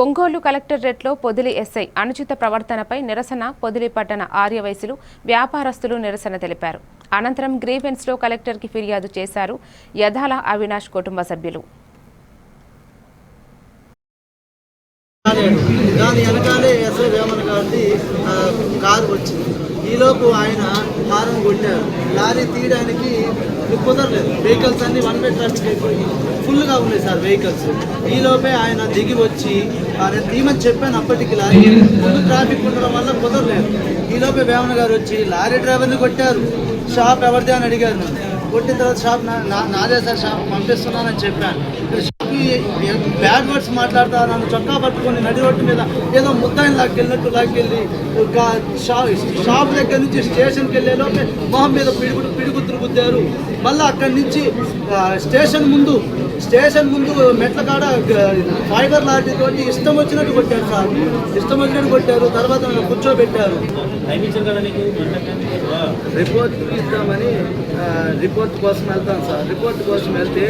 ఒంగోలు కలెక్టరేట్లో పొదిలి ఎస్ఐ అనుచిత ప్రవర్తనపై నిరసన పొదిలి పట్టణ ఆర్యవైశ్యులు వ్యాపారస్తులు నిరసన తెలిపారు. అనంతరం గ్రీవెన్స్లో కలెక్టర్కి ఫిర్యాదు చేశారు యథాల అవినాష్ కుటుంబ సభ్యులు. దాని వెనకాలే ఎస్ఐ వేమన్ గారిది కారు వచ్చింది. ఈలోపు ఆయన హారం కొట్టారు. లారీ తీయడానికి కుదరలేదు. వెహికల్స్ అన్ని వన్ వే ట్రాఫిక్ అయిపోయి ఫుల్గా ఉన్నాయి సార్ వెహికల్స్ ఈలోపే ఆయన దిగి వచ్చి ఆయన నేను తీయమని చెప్పాను అప్పటికి లారీ. ఫుల్ ట్రాఫిక్ ఉండడం వల్ల కుదరలేదు. ఈలోపే వేమన గారు వచ్చి లారీ డ్రైవర్ని కొట్టారు. షాప్ ఎవరిది? అని అడిగారు. కొట్టిన తర్వాత షాప్ నా- నా- నాదే సార్ షాప్ పంపిస్తున్నానని చెప్పాను. వాళ్ళకి బ్యాడ్ వర్డ్స్ మాట్లాడతా నన్ను చొక్కా పట్టుకొని నడి రోడ్డు మీద ఏదో ముద్దాయిని లాక్కెళ్ళినట్టు లాక్కెళ్ళి ఒక షాప్ షాప్ దగ్గర నుంచి స్టేషన్కి వెళ్ళేలో మొహం మీద పిడుగు పిడుగుతులు గుద్దారు. మళ్ళీ అక్కడి నుంచి స్టేషన్ ముందు స్టేషన్ ముందు మెట్ల కాడ ఫైబర్ లాంటి తోటి ఇష్టం వచ్చినట్టు కొట్టారు సార్. ఇష్టం వచ్చినట్టు కొట్టారు. తర్వాత కూర్చోబెట్టారు. రిపోర్ట్ ఇద్దామని రిపోర్ట్ కోసం వెళ్తాం సార్. రిపోర్ట్ కోసం వెళ్తే